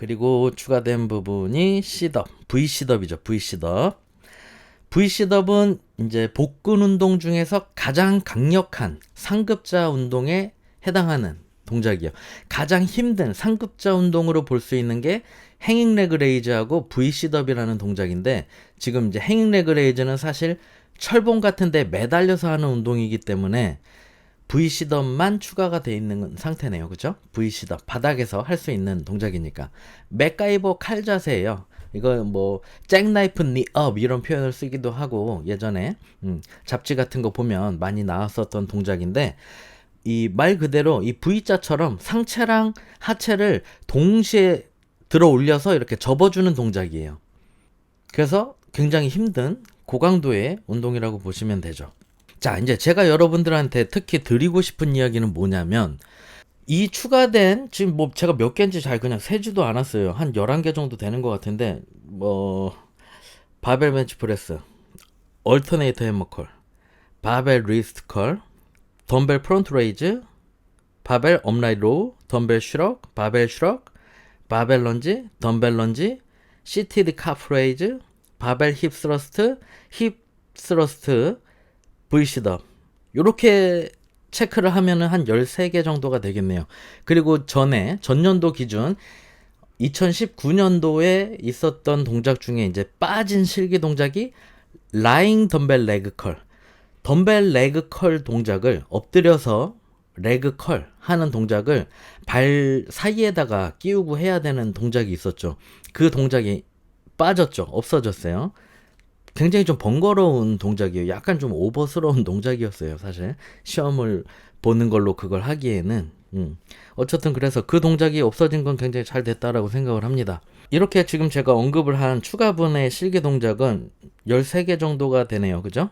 그리고 추가된 부분이 시덥, V 시덥이죠. V 시덥. V 시덥은 이제 복근 운동 중에서 가장 강력한 상급자 운동에 해당하는 동작이요. 가장 힘든 상급자 운동으로 볼 수 있는 게 행잉 레그 레이즈하고 V 시덥이라는 동작인데 지금 이제 행잉 레그 레이즈는 사실 철봉 같은 데 매달려서 하는 운동이기 때문에 V 시덥만 추가가 돼 있는 상태네요. 그죠? V 시덥 바닥에서 할 수 있는 동작이니까 맥가이버 칼 자세예요. 이거 뭐 잭나이프 니업 이런 표현을 쓰기도 하고 예전에 음, 잡지 같은 거 보면 많이 나왔었던 동작인데 이 말 그대로 이 V자처럼 상체랑 하체를 동시에 들어 올려서 이렇게 접어주는 동작이에요. 그래서 굉장히 힘든 고강도의 운동이라고 보시면 되죠. 자, 이제 제가 여러분들한테 특히 드리고 싶은 이야기는 뭐냐면, 이 추가된, 지금 뭐 제가 몇 개인지 잘 그냥 세지도 않았어요. 한 11개 정도 되는 것 같은데, 뭐, 바벨 벤치 프레스, 얼터네이터 해머컬, 바벨 리스트 컬, 덤벨 프론트 레이즈, 바벨 업라이트 로우, 덤벨 슈럭, 바벨 슈럭, 바벨 런지, 덤벨 런지, 시티드 카프 레이즈, 바벨 힙 스러스트, 힙 스러스트, V시덥 요렇게 체크를 하면은 한 13개 정도가 되겠네요. 그리고 전에 전년도 기준 2019년도에 있었던 동작 중에 이제 빠진 실기 동작이 라잉 덤벨 레그 컬. 덤벨 레그 컬 동작을 엎드려서 레그 컬 하는 동작을 발 사이에다가 끼우고 해야 되는 동작이 있었죠. 그 동작이 빠졌죠. 없어졌어요. 굉장히 좀 번거로운 동작이에요. 약간 좀 오버스러운 동작이었어요, 사실. 시험을 보는 걸로 그걸 하기에는. 음. 어쨌든 그래서 그 동작이 없어진 건 굉장히 잘 됐다라고 생각을 합니다. 이렇게 지금 제가 언급을 한 추가분의 실기 동작은 13개 정도가 되네요. 그죠?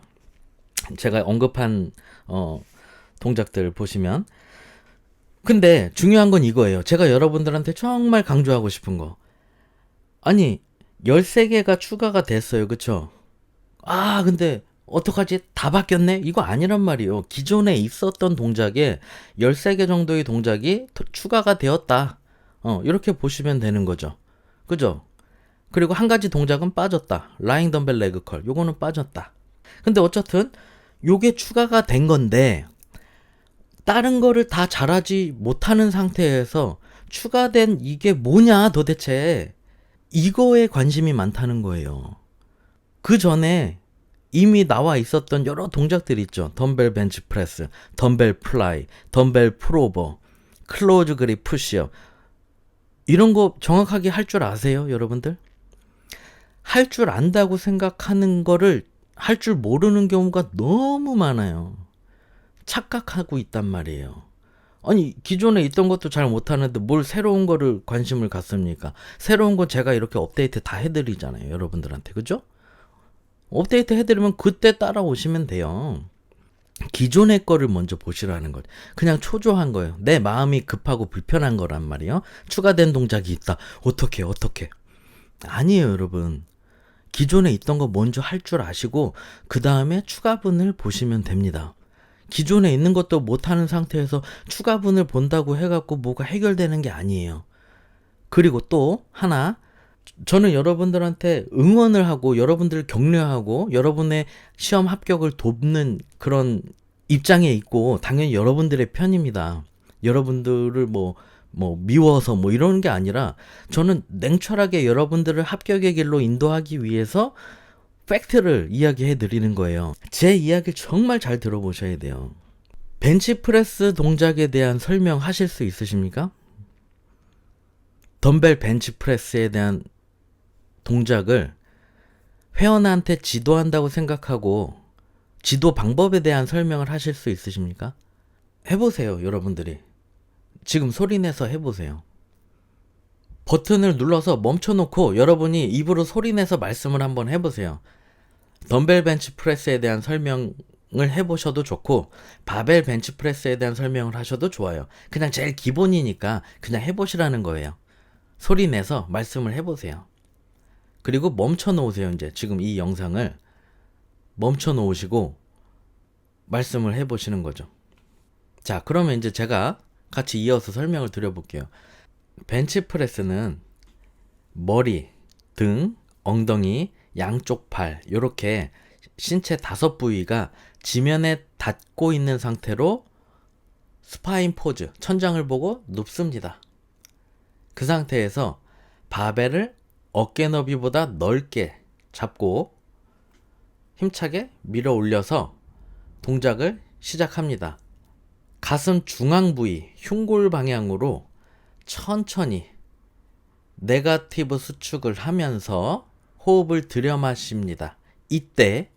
제가 언급한, 어, 동작들 보시면. 근데 중요한 건 이거예요. 제가 여러분들한테 정말 강조하고 싶은 거. 아니, 13개가 추가가 됐어요. 그쵸? 아, 근데 어떡하지? 다 바뀌었네? 이거 아니란 말이에요. 기존에 있었던 동작에 13개 정도의 동작이 더 추가가 되었다. 어, 이렇게 보시면 되는 거죠. 그죠? 그리고 한 가지 동작은 빠졌다. 라잉 덤벨 레그 컬. 요거는 빠졌다. 근데 어쨌든 요게 추가가 된 건데 다른 거를 다 잘하지 못하는 상태에서 추가된 이게 뭐냐 도대체 이거에 관심이 많다는 거예요. 그 전에 이미 나와 있었던 여러 동작들 있죠. 덤벨 벤치 프레스, 덤벨 플라이, 덤벨 프로버, 클로즈 그립 푸시업. 이런 거 정확하게 할 줄 아세요, 여러분들? 할 줄 안다고 생각하는 거를 할 줄 모르는 경우가 너무 많아요. 착각하고 있단 말이에요. 아니, 기존에 있던 것도 잘 못하는데 뭘 새로운 거를 관심을 갖습니까? 새로운 거 제가 이렇게 업데이트 다 해드리잖아요, 여러분들한테. 그죠? 업데이트 해드리면 그때 따라오시면 돼요. 기존의 거를 먼저 보시라는 것. 그냥 초조한 거예요. 내 마음이 급하고 불편한 거란 말이에요. 추가된 동작이 있다. 어떻게, 어떻게. 아니에요, 여러분. 기존에 있던 거 먼저 할 줄 아시고, 그 다음에 추가분을 보시면 됩니다. 기존에 있는 것도 못하는 상태에서 추가분을 본다고 해갖고 뭐가 해결되는 게 아니에요. 그리고 또 하나, 저는 여러분들한테 응원을 하고 여러분들을 격려하고 여러분의 시험 합격을 돕는 그런 입장에 있고 당연히 여러분들의 편입니다. 여러분들을 뭐, 뭐, 미워서 뭐 이러는 게 아니라 저는 냉철하게 여러분들을 합격의 길로 인도하기 위해서 팩트를 이야기해 드리는 거예요. 제 이야기를 정말 잘 들어보셔야 돼요. 벤치프레스 동작에 대한 설명 하실 수 있으십니까? 덤벨 벤치프레스에 대한 동작을 회원한테 지도한다고 생각하고 지도 방법에 대한 설명을 하실 수 있으십니까? 해보세요, 여러분들이. 지금 소리내서 해보세요. 버튼을 눌러서 멈춰놓고 여러분이 입으로 소리내서 말씀을 한번 해보세요. 덤벨 벤치 프레스에 대한 설명을 해보셔도 좋고, 바벨 벤치 프레스에 대한 설명을 하셔도 좋아요. 그냥 제일 기본이니까 그냥 해보시라는 거예요. 소리내서 말씀을 해보세요. 그리고 멈춰 놓으세요, 이제. 지금 이 영상을 멈춰 놓으시고 말씀을 해 보시는 거죠. 자, 그러면 이제 제가 같이 이어서 설명을 드려 볼게요. 벤치프레스는 머리, 등, 엉덩이, 양쪽 팔, 요렇게 신체 다섯 부위가 지면에 닿고 있는 상태로 스파인 포즈, 천장을 보고 눕습니다. 그 상태에서 바벨을 어깨 너비보다 넓게 잡고 힘차게 밀어 올려서 동작을 시작합니다. 가슴 중앙 부위, 흉골 방향으로 천천히 네가티브 수축을 하면서 호흡을 들여 마십니다. 이때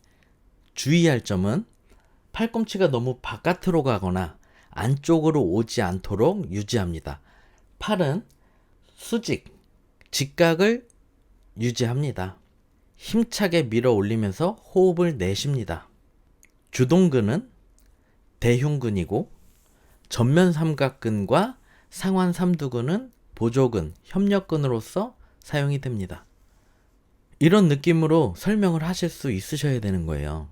주의할 점은 팔꿈치가 너무 바깥으로 가거나 안쪽으로 오지 않도록 유지합니다. 팔은 수직, 직각을 유지합니다. 힘차게 밀어 올리면서 호흡을 내쉽니다. 주동근은 대흉근이고 전면 삼각근과 상완 삼두근은 보조근, 협력근으로서 사용이 됩니다. 이런 느낌으로 설명을 하실 수 있으셔야 되는 거예요.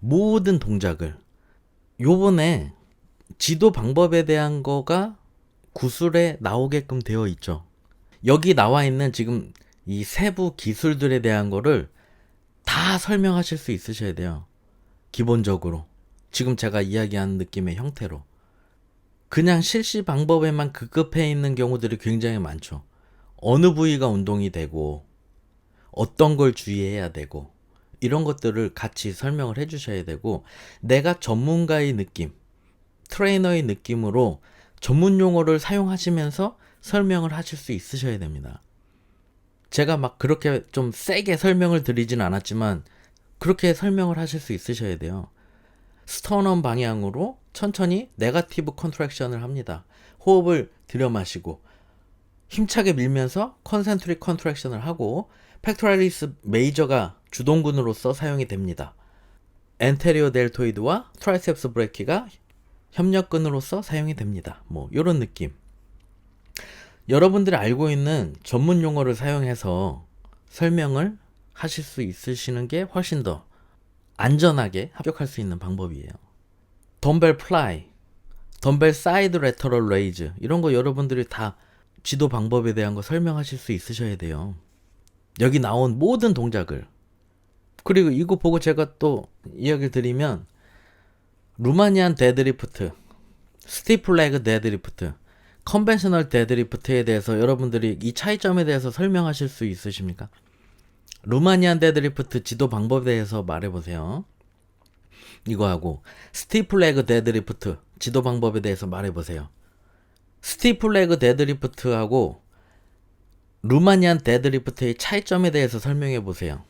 모든 동작을 요번에 지도 방법에 대한 거가 구술에 나오게끔 되어 있죠. 여기 나와 있는 지금 이 세부 기술들에 대한 거를 다 설명하실 수 있으셔야 돼요. 기본적으로. 지금 제가 이야기한 느낌의 형태로. 그냥 실시 방법에만 급급해 있는 경우들이 굉장히 많죠. 어느 부위가 운동이 되고, 어떤 걸 주의해야 되고, 이런 것들을 같이 설명을 해 주셔야 되고, 내가 전문가의 느낌, 트레이너의 느낌으로 전문 용어를 사용하시면서 설명을 하실 수 있으셔야 됩니다. 제가 막 그렇게 좀 세게 설명을 드리진 않았지만 그렇게 설명을 하실 수 있으셔야 돼요. 스터넘 방향으로 천천히 네가티브 컨트랙션을 합니다. 호흡을 들여 마시고 힘차게 밀면서 컨센트릭 컨트랙션을 하고 팩토랄리스 메이저가 주동근으로서 사용이 됩니다. 엔테리오 델토이드와 트라이셉스 브레키가 협력근으로서 사용이 됩니다. 뭐 이런 느낌. 여러분들이 알고 있는 전문 용어를 사용해서 설명을 하실 수 있으시는 게 훨씬 더 안전하게 합격할 수 있는 방법이에요. 덤벨 플라이, 덤벨 사이드 레터럴 레이즈 이런 거 여러분들이 다 지도 방법에 대한 거 설명하실 수 있으셔야 돼요. 여기 나온 모든 동작을 그리고 이거 보고 제가 또 이야기를 드리면 루마니안 데드리프트, 스티플레그 데드리프트, 컨벤셔널 데드리프트에 대해서 여러분들이 이 차이점에 대해서 설명하실 수 있으십니까? 루마니안 데드리프트 지도 방법에 대해서 말해보세요. 이거하고 스티플레그 데드리프트 지도 방법에 대해서 말해보세요. 스티플레그 데드리프트하고 루마니안 데드리프트의 차이점에 대해서 설명해 보세요.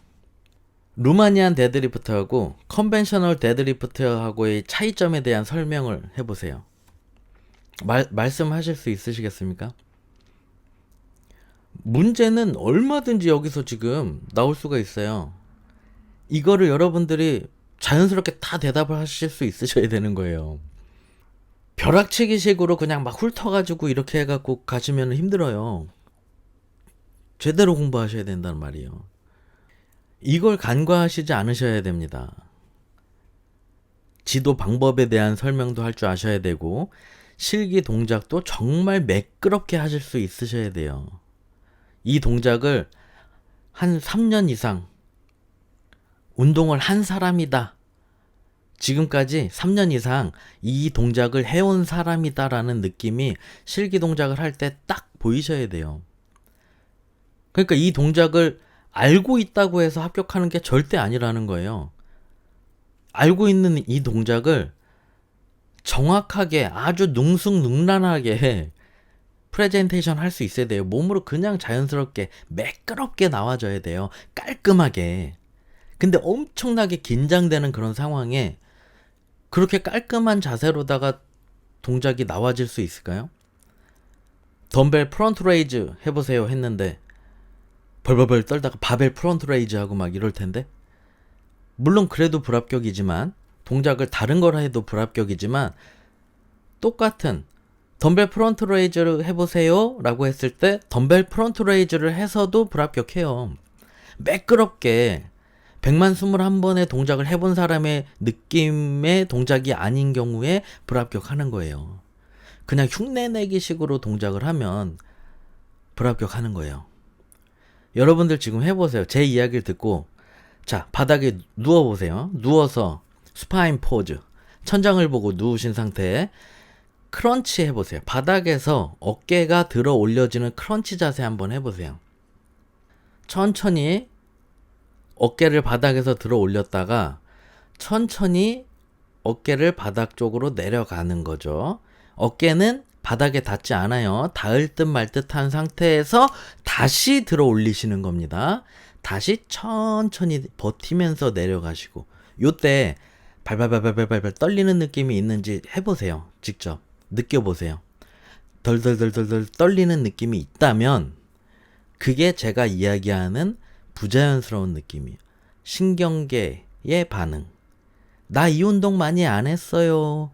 루마니안 데드리프트하고 컨벤셔널 데드리프트하고의 차이점에 대한 설명을 해보세요. 말, 말씀하실 수 있으시겠습니까? 문제는 얼마든지 여기서 지금 나올 수가 있어요. 이거를 여러분들이 자연스럽게 다 대답을 하실 수 있으셔야 되는 거예요. 벼락치기 식으로 그냥 막 훑어가지고 이렇게 해갖고 가시면 힘들어요. 제대로 공부하셔야 된다는 말이에요. 이걸 간과하시지 않으셔야 됩니다. 지도 방법에 대한 설명도 할 줄 아셔야 되고, 실기 동작도 정말 매끄럽게 하실 수 있으셔야 돼요. 이 동작을 한 3년 이상 운동을 한 사람이다. 지금까지 3년 이상 이 동작을 해온 사람이다라는 느낌이 실기 동작을 할 때 딱 보이셔야 돼요. 그러니까 이 동작을 알고 있다고 해서 합격하는 게 절대 아니라는 거예요. 알고 있는 이 동작을 정확하게 아주 능숙능란하게 프레젠테이션 할 수 있어야 돼요. 몸으로 그냥 자연스럽게 매끄럽게 나와줘야 돼요. 깔끔하게. 근데 엄청나게 긴장되는 그런 상황에 그렇게 깔끔한 자세로다가 동작이 나와질 수 있을까요? 덤벨 프론트 레이즈 해보세요 했는데 벌벌벌 떨다가 바벨 프론트 레이즈 하고 막 이럴 텐데 물론 그래도 불합격이지만 동작을 다른 거라 해도 불합격이지만 똑같은 덤벨 프론트 레이즈를 해보세요 라고 했을 때 덤벨 프론트 레이즈를 해서도 불합격해요. 매끄럽게 100만 21번의 동작을 해본 사람의 느낌의 동작이 아닌 경우에 불합격하는 거예요. 그냥 흉내내기 식으로 동작을 하면 불합격하는 거예요. 여러분들 지금 해보세요. 제 이야기를 듣고 자 바닥에 누워 보세요. 누워서 스파인 포즈 천장을 보고 누우신 상태에 크런치 해보세요. 바닥에서 어깨가 들어 올려지는 크런치 자세 한번 해보세요. 천천히 어깨를 바닥에서 들어 올렸다가 천천히 어깨를 바닥 쪽으로 내려가는 거죠. 어깨는 바닥에 닿지 않아요. 닿을 듯 말 듯한 상태에서 다시 들어 올리시는 겁니다. 다시 천천히 버티면서 내려가시고 요때 발발발발발발 떨리는 느낌이 있는지 해보세요. 직접 느껴보세요. 덜덜덜덜덜 떨리는 느낌이 있다면 그게 제가 이야기하는 부자연스러운 느낌이에요. 신경계의 반응. 나 이 운동 많이 안 했어요.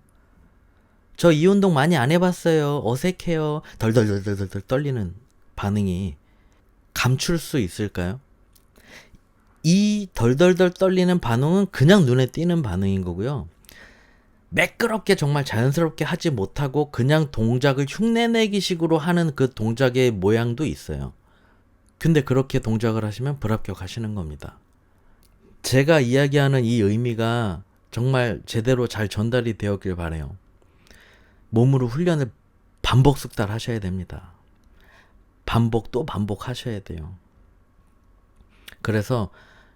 저 이 운동 많이 안 해봤어요. 어색해요. 덜덜덜덜덜 떨리는 반응이 감출 수 있을까요? 이 덜덜덜 떨리는 반응은 그냥 눈에 띄는 반응인 거고요. 매끄럽게 정말 자연스럽게 하지 못하고 그냥 동작을 흉내내기 식으로 하는 그 동작의 모양도 있어요. 근데 그렇게 동작을 하시면 불합격하시는 겁니다. 제가 이야기하는 이 의미가 정말 제대로 잘 전달이 되었길 바래요. 몸으로 훈련을 반복 숙달 하셔야 됩니다. 반복 또 반복 하셔야 돼요. 그래서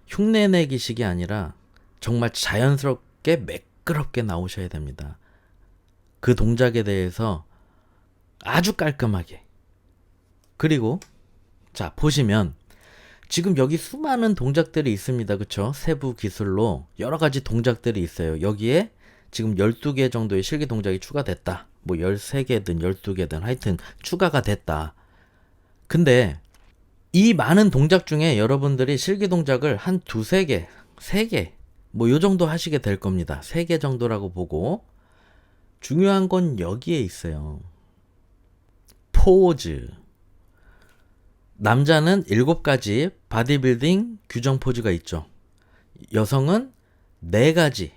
흉내내기식이 아니라 정말 자연스럽게 매끄럽게 나오셔야 됩니다. 그 동작에 대해서 아주 깔끔하게. 그리고 자, 보시면 지금 여기 수많은 동작들이 있습니다. 그쵸? 세부 기술로 여러 가지 동작들이 있어요. 여기에 지금 12개 정도의 실기 동작이 추가됐다. 뭐 13개든 12개든 하여튼 추가가 됐다. 근데 이 많은 동작 중에 여러분들이 실기 동작을 한 두세 개, 세 개, 뭐 요 정도 하시게 될 겁니다. 세 개 정도라고 보고 중요한 건 여기에 있어요. 포즈. 남자는 일곱 가지 바디빌딩 규정 포즈가 있죠. 여성은 네 가지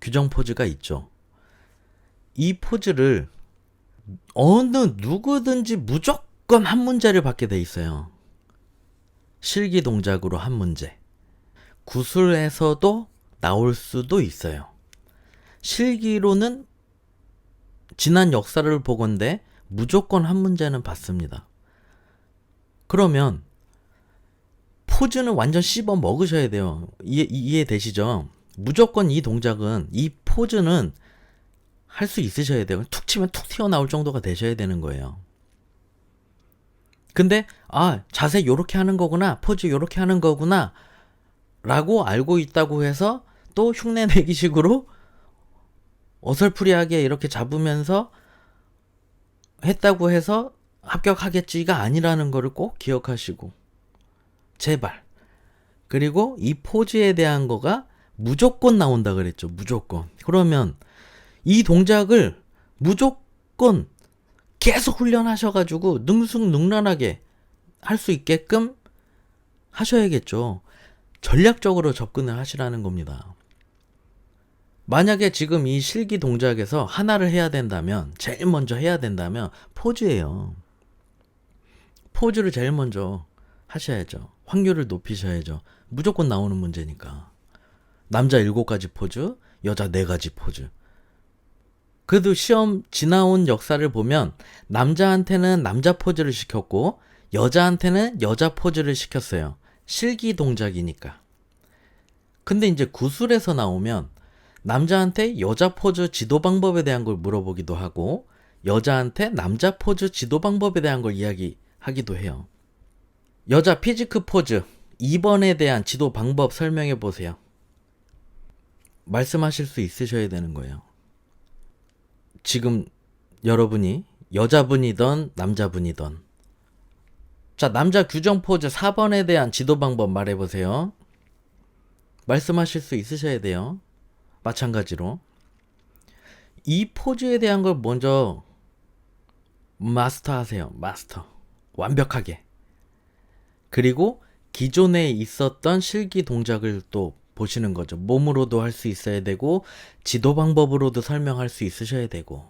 규정 포즈가 있죠. 이 포즈를 어느 누구든지 무조건 한 문제를 받게 돼 있어요. 실기 동작으로 한 문제. 구술에서도 나올 수도 있어요. 실기로는 지난 역사를 보건대 무조건 한 문제는 받습니다. 그러면 포즈는 완전 씹어 먹으셔야 돼요. 이해, 이해되시죠? 무조건 이 동작은, 이 포즈는 할 수 있으셔야 돼요. 툭 치면 툭 튀어나올 정도가 되셔야 되는 거예요. 근데, 아, 자세 요렇게 하는 거구나, 포즈 요렇게 하는 거구나, 라고 알고 있다고 해서 또 흉내 내기 식으로 어설프리하게 이렇게 잡으면서 했다고 해서 합격하겠지가 아니라는 거를 꼭 기억하시고 제발. 그리고 이 포즈에 대한 거가 무조건 나온다 그랬죠 무조건. 그러면 이 동작을 무조건 계속 훈련하셔가지고 능숙능란하게 할 수 있게끔 하셔야겠죠 전략적으로 접근을 하시라는 겁니다 만약에 지금 이 실기 동작에서 하나를 해야 된다면 제일 먼저 해야 된다면 포즈예요 포즈를 제일 먼저 하셔야죠. 확률을 높이셔야죠. 무조건 나오는 문제니까. 남자 7가지 포즈, 여자 4가지 포즈. 그래도 시험 지나온 역사를 보면 남자한테는 남자 포즈를 시켰고 여자한테는 여자 포즈를 시켰어요. 실기 동작이니까. 근데 이제 구술에서 나오면 남자한테 여자 포즈 지도 방법에 대한 걸 물어보기도 하고 여자한테 남자 포즈 지도 방법에 대한 걸 이야기 하기도 해요. 여자 피지크 포즈 2번에 대한 지도 방법 설명해 보세요. 말씀하실 수 있으셔야 되는 거예요. 지금 여러분이 여자분이던 남자분이던 자, 남자 규정 포즈 4번에 대한 지도 방법 말해 보세요. 말씀하실 수 있으셔야 돼요. 마찬가지로 이 포즈에 대한 걸 먼저 마스터하세요. 마스터. 완벽하게. 그리고 기존에 있었던 실기 동작을 또 보시는 거죠. 몸으로도 할 수 있어야 되고, 지도 방법으로도 설명할 수 있으셔야 되고.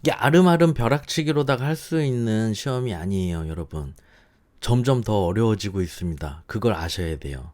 이게 아름아름 벼락치기로다가 할 수 있는 시험이 아니에요, 여러분. 점점 더 어려워지고 있습니다. 그걸 아셔야 돼요.